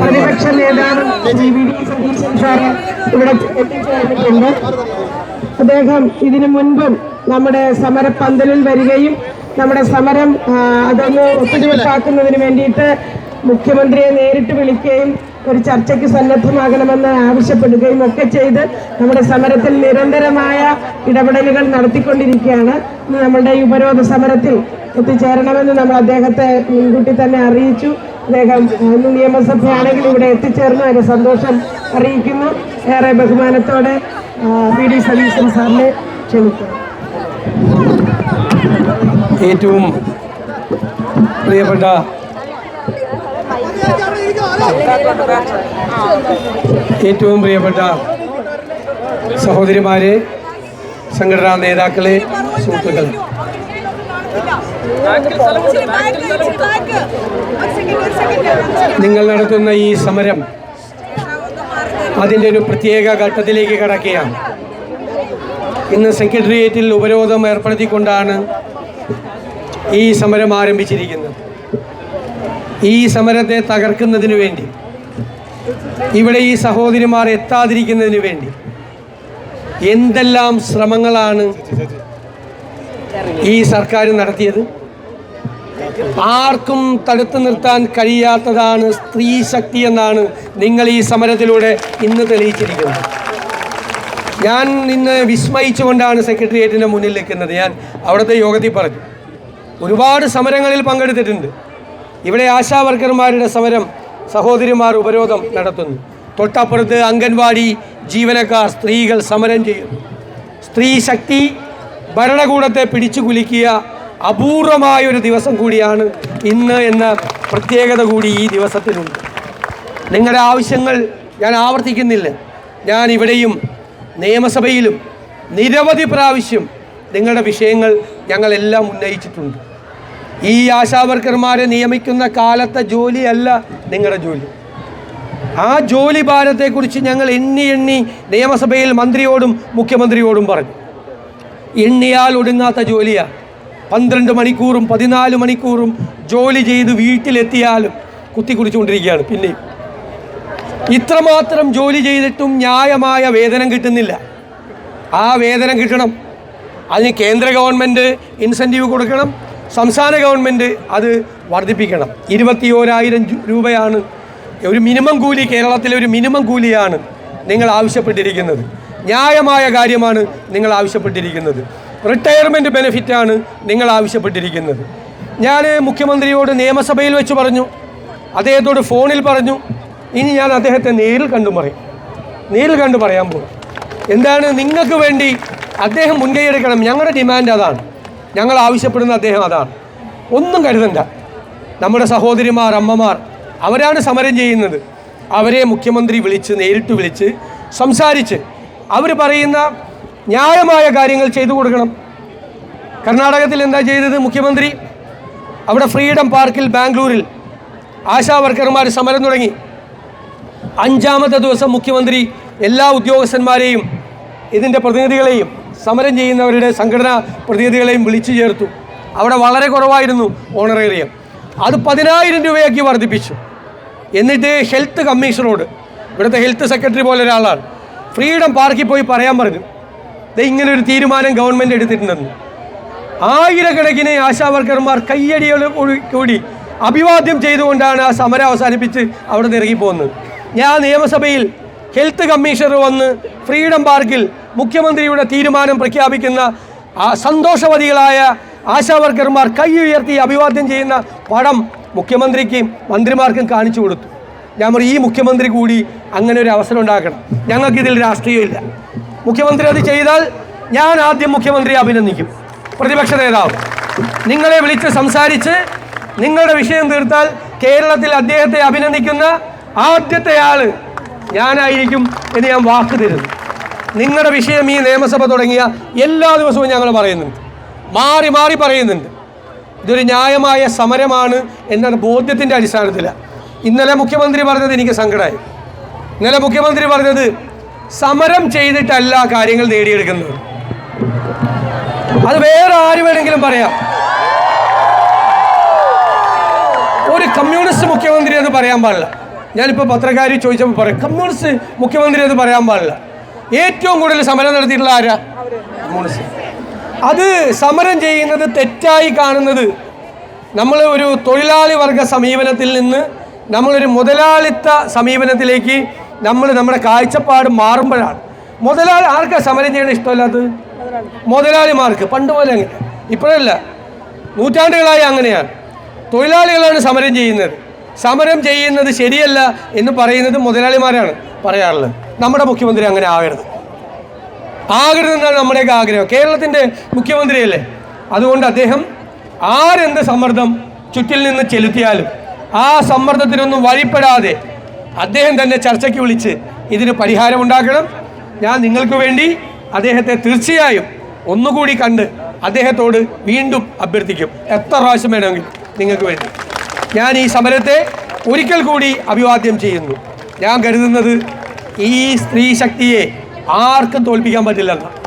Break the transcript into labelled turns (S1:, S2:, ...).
S1: പ്രതിപക്ഷ നേതാവ് ഇവിടെ എത്തിച്ചേർന്നിട്ടുണ്ട്. അദ്ദേഹം ഇതിനു മുൻപും നമ്മുടെ സമരപ്പന്തലിൽ വരികയും നമ്മുടെ സമരം അതൊന്ന് ഒത്തുതീർപ്പാക്കുന്നതിന് വേണ്ടിയിട്ട് മുഖ്യമന്ത്രിയെ നേരിട്ട് വിളിക്കുകയും ഒരു ചർച്ചയ്ക്ക് സന്നദ്ധമാകണമെന്ന് ആവശ്യപ്പെടുകയും ഒക്കെ ചെയ്ത് നമ്മുടെ സമരത്തിൽ നിരന്തരമായ ഇടപെടലുകൾ നടത്തിക്കൊണ്ടിരിക്കുകയാണ്. നമ്മുടെ ഈ ഉപരോധ സമരത്തിൽ എത്തിച്ചേരണമെന്ന് നമ്മൾ അദ്ദേഹത്തെ മുൻകൂട്ടി തന്നെ അറിയിച്ചു. അദ്ദേഹം നിയമസഭയാണെങ്കിൽ ഇവിടെ എത്തിച്ചേർന്നു അതിന് സന്തോഷം അറിയിക്കുന്നു. ഏറെ ബഹുമാനത്തോടെ പി ഡി സതീശൻ സാറിനെ ക്ഷണിക്കുന്നു.
S2: ഏറ്റവും പ്രിയപ്പെട്ട ഏറ്റവും പ്രിയപ്പെട്ട സഹോദരിമാരെ സംഘടനാ നേതാക്കളെ സുഹൃത്തുക്കളെ. നിങ്ങൾ നടത്തുന്ന ഈ സമരം അതിന്റെ ഒരു പ്രത്യേക ഘട്ടത്തിലേക്ക് കടക്കുകയാണ്. ഇന്ന് സെക്രട്ടേറിയറ്റിൽ ഉപരോധം ഏർപ്പെടുത്തിക്കൊണ്ടാണ് ഈ സമരം ആരംഭിച്ചിരിക്കുന്നത്. ഈ സമരത്തെ തകർക്കുന്നതിന് വേണ്ടി ഇവിടെ ഈ സഹോദരിമാർ എത്താതിരിക്കുന്നതിന് വേണ്ടി എന്തെല്ലാം ശ്രമങ്ങളാണ് ഈ സർക്കാർ നടത്തിയത്? ആർക്കും തടുത്തു നിർത്താൻ കഴിയാത്തതാണ് സ്ത്രീ ശക്തി എന്നാണ് നിങ്ങൾ ഈ സമരത്തിലൂടെ ഇന്ന് തെളിയിച്ചിരിക്കുന്നത്. ഞാൻ ഇന്ന് വിസ്മയിച്ചുകൊണ്ടാണ് സെക്രട്ടേറിയറ്റിന്റെ മുന്നിൽ നിൽക്കുന്നത്. ഞാൻ അവിടുത്തെ യോഗത്തിൽ പറഞ്ഞു ഒരുപാട് സമരങ്ങളിൽ പങ്കെടുത്തിട്ടുണ്ട്. ഇവിടെ ആശാവർക്കർമാരുടെ സമരം സഹോദരിമാർ ഉപരോധം നടത്തുന്നു. തൊട്ടപ്പുറത്ത് അംഗൻവാടി ജീവനക്കാർ സ്ത്രീകൾ സമരം ചെയ്യുന്നു. സ്ത്രീ ശക്തി ഭരണകൂടത്തെ പിടിച്ചു കുലുക്കിയ അപൂർവമായ ഒരു ദിവസം കൂടിയാണ് ഇന്ന് എന്ന പ്രത്യേകത കൂടി ഈ ദിവസത്തിനുണ്ട് നിങ്ങളുടെ ആവശ്യങ്ങൾ ഞാൻ ആവർത്തിക്കുന്നില്ല. ഞാൻ ഇവിടെയും നിയമസഭയിലും നിരവധി പ്രാവശ്യം നിങ്ങളുടെ വിഷയങ്ങൾ ഞങ്ങളെല്ലാം ഉന്നയിച്ചിട്ടുണ്ട്. ഈ ആശാവർക്കർമാരെ നിയമിക്കുന്ന കാലത്തെ ജോലിയല്ല നിങ്ങളുടെ ജോലി. ആ ജോലി ഭാരത്തെക്കുറിച്ച് ഞങ്ങൾ എണ്ണി എണ്ണി നിയമസഭയിൽ മന്ത്രിയോടും മുഖ്യമന്ത്രിയോടും പറഞ്ഞു. എണ്ണിയാൽ ഒടുങ്ങാത്ത ജോലിയാണ് പന്ത്രണ്ട് മണിക്കൂറും പതിനാല് മണിക്കൂറും ജോലി ചെയ്ത് വീട്ടിലെത്തിയാലും കുത്തി കുടിച്ചുകൊണ്ടിരിക്കുകയാണ് പിന്നെയും. ഇത്രമാത്രം ജോലി ചെയ്തിട്ടും ന്യായമായ വേതനം കിട്ടുന്നില്ല. ആ വേതനം കിട്ടണം. അതിന് കേന്ദ്ര ഗവൺമെന്റ് ഇൻസെന്റീവ് കൊടുക്കണം. സംസ്ഥാന ഗവൺമെന്റ് അത് വർദ്ധിപ്പിക്കണം. ഇരുപത്തി ഓരായിരം രൂപയാണ്. ഒരു മിനിമം കൂലി കേരളത്തിലെ ഒരു മിനിമം കൂലിയാണ് നിങ്ങൾ ആവശ്യപ്പെട്ടിരിക്കുന്നത്. ന്യായമായ കാര്യമാണ് നിങ്ങൾ ആവശ്യപ്പെട്ടിരിക്കുന്നത്. റിട്ടയർമെന്റ് ബെനിഫിറ്റാണ് നിങ്ങൾ ആവശ്യപ്പെട്ടിരിക്കുന്നത്. ഞാൻ മുഖ്യമന്ത്രിയോട് നിയമസഭയിൽ വെച്ച് പറഞ്ഞു. അദ്ദേഹത്തോട് ഫോണിൽ പറഞ്ഞു. ഇനി ഞാൻ അദ്ദേഹത്തെ നേരിൽ കണ്ടു പറയും നേരിൽ കണ്ടു പറയാൻ പോകും. എന്താണ് നിങ്ങൾക്ക് വേണ്ടി അദ്ദേഹം മുൻകൈ എടുക്കണം. ഞങ്ങളുടെ ഡിമാൻഡ് അതാണ്. ഞങ്ങൾ ആവശ്യപ്പെടുന്ന അദ്ദേഹം അതാണ്. ഒന്നും കരുതണ്ട. നമ്മുടെ സഹോദരിമാർ അമ്മമാർ അവരാണ് സമരം ചെയ്യുന്നത്. അവരെ മുഖ്യമന്ത്രി വിളിച്ച് നേരിട്ട് വിളിച്ച് സംസാരിച്ച് അവർ പറയുന്ന ന്യായമായ കാര്യങ്ങൾ ചെയ്തു കൊടുക്കണം. കർണാടകത്തിൽ എന്താ ചെയ്തത് മുഖ്യമന്ത്രി? അവിടെ ഫ്രീഡം പാർക്കിൽ ബാംഗ്ലൂരിൽ ആശാ വർക്കർമാർ സമരം തുടങ്ങി. അഞ്ചാമത്തെ ദിവസം മുഖ്യമന്ത്രി എല്ലാ ഉദ്യോഗസ്ഥന്മാരെയും ഇതിന്റെ പ്രതിനിധികളെയും സമരം ചെയ്യുന്നവരുടെ സംഘടനാ പ്രതിനിധികളെയും വിളിച്ചു ചേർത്തു. അവിടെ വളരെ കുറവായിരുന്നു ഓണറേറിയം അത് പതിനായിരം രൂപയാക്കി വർദ്ധിപ്പിച്ചു. എന്നിട്ട് ഹെൽത്ത് കമ്മീഷണറോട് ഇവിടുത്തെ ഹെൽത്ത് സെക്രട്ടറി പോലെ ഒരാളാണ് ഫ്രീഡം പാർക്കിൽ പോയി പറയാൻ പറഞ്ഞു. ദേ ഇങ്ങനെ ഒരു തീരുമാനം ഗവൺമെന്റ് എടുത്തിട്ടുണ്ടെന്ന്. ആയിരക്കണക്കിന് ആശാവർക്കർമാർ കയ്യടിയോട് കൂടി അഭിവാദ്യം ചെയ്തുകൊണ്ടാണ് ആ സമരം അവസാനിപ്പിച്ച് അവിടെ നിന്ന് ഇറങ്ങിപ്പോകുന്നത്. ഞാൻ നിയമസഭയിൽ ഹെൽത്ത് കമ്മീഷണർ വന്ന് ഫ്രീഡം പാർക്കിൽ മുഖ്യമന്ത്രിയുടെ തീരുമാനം പ്രഖ്യാപിക്കുന്ന സന്തോഷവതികളായ ആശാവർക്കർമാർ കൈ ഉയർത്തി അഭിവാദ്യം ചെയ്യുന്ന പടം മുഖ്യമന്ത്രിക്കും മന്ത്രിമാർക്കും കാണിച്ചു കൊടുത്തു. ഞാൻ പറയും ഈ മുഖ്യമന്ത്രി കൂടി അങ്ങനെ ഒരു അവസരം ഉണ്ടാക്കണം. ഞങ്ങൾക്കിതിൽ രാഷ്ട്രീയമില്ല. മുഖ്യമന്ത്രി അത് ചെയ്താൽ ഞാൻ ആദ്യം മുഖ്യമന്ത്രിയെ അഭിനന്ദിക്കും. പ്രതിപക്ഷ നേതാവ് നിങ്ങളെ വിളിച്ച് സംസാരിച്ച് നിങ്ങളുടെ വിഷയം തീർത്താൽ കേരളത്തിൽ അദ്ദേഹത്തെ അഭിനന്ദിക്കുന്ന ആദ്യത്തെ ആൾ ഞാനായിരിക്കും എന്ന് ഞാൻ വാക്ക് തരുന്നു നിങ്ങളുടെ വിഷയം ഈ നിയമസഭ തുടങ്ങിയ എല്ലാ ദിവസവും ഞങ്ങൾ പറയുന്നുണ്ട്. മാറി മാറി പറയുന്നുണ്ട്. ഇതൊരു ന്യായമായ സമരമാണ് എന്ന ബോധ്യത്തിന്റെ അടിസ്ഥാനത്തിലാണ് ഇന്നലെ മുഖ്യമന്ത്രി പറഞ്ഞത് എനിക്ക് സങ്കടമായി ഇന്നലെ മുഖ്യമന്ത്രി പറഞ്ഞത് സമരം ചെയ്തിട്ടല്ല കാര്യങ്ങൾ നേടിയെടുക്കുന്നത്. അത് വേറെ ആര് വേണമെങ്കിലും പറയാം. ഒരു കമ്മ്യൂണിസ്റ്റ് മുഖ്യമന്ത്രി എന്ന് പറയാൻ പാടില്ല. ഞാനിപ്പോൾ പത്രക്കാരി ചോദിച്ചപ്പോൾ പറയും കമ്മ്യൂണിസ്റ്റ് മുഖ്യമന്ത്രി എന്ന് പറയാൻ പാടില്ല. ഏറ്റവും കൂടുതൽ സമരം നടത്തിയിട്ടുള്ള ആരാ? കമ്മ്യൂണിസ്റ്റ്. അത് സമരം ചെയ്യുന്നത് തെറ്റായി കാണുന്നത് നമ്മൾ ഒരു തൊഴിലാളി വർഗ സമീപനത്തിൽ നിന്ന് നമ്മളൊരു മുതലാളിത്ത സമീപനത്തിലേക്ക് നമ്മൾ നമ്മുടെ കാഴ്ചപ്പാട് മാറുമ്പോഴാണ്. മുതലാളി ആർക്കാ സമരം ചെയ്യണ ഇഷ്ടമല്ലാത്തത്? മുതലാളിമാർക്ക്. പണ്ട് പോലെ അങ്ങനെ. ഇപ്പോഴല്ല. നൂറ്റാണ്ടുകളായി അങ്ങനെയാണ്. തൊഴിലാളികളാണ് സമരം ചെയ്യുന്നത്. സമരം ചെയ്യുന്നത് ശരിയല്ല എന്ന് പറയുന്നത് മുതലാളിമാരാണ് പറയാറുള്ളത്. നമ്മുടെ മുഖ്യമന്ത്രി അങ്ങനെ ആകരുത് ആകരുതെന്നാണ് നമ്മുടെയൊക്കെ ആഗ്രഹം. കേരളത്തിന്റെ മുഖ്യമന്ത്രിയല്ലേ? അതുകൊണ്ട് അദ്ദേഹം ആരെന്ത് സമ്മർദ്ദം ചുറ്റിൽ നിന്ന് ചെലുത്തിയാലും ആ സമ്മർദ്ദത്തിനൊന്നും വഴിപ്പെടാതെ അദ്ദേഹം തന്നെ ചർച്ചയ്ക്ക് വിളിച്ച് ഇതിന് പരിഹാരം ഉണ്ടാക്കണം. ഞാൻ നിങ്ങൾക്ക് വേണ്ടി അദ്ദേഹത്തെ തീർച്ചയായും ഒന്നുകൂടി കണ്ട് അദ്ദേഹത്തോട് വീണ്ടും അഭ്യർത്ഥിക്കും. എത്ര പ്രാവശ്യം വേണമെങ്കിലും നിങ്ങൾക്ക് വേണ്ടി. ഞാൻ ഈ സമരത്തെ ഒരിക്കൽ കൂടി അഭിവാദ്യം ചെയ്യുന്നു. ഞാൻ കരുതുന്നത് ഈ സ്ത്രീ ശക്തിയെ ആർക്കും തോൽപ്പിക്കാൻ പറ്റില്ലെന്നാണ്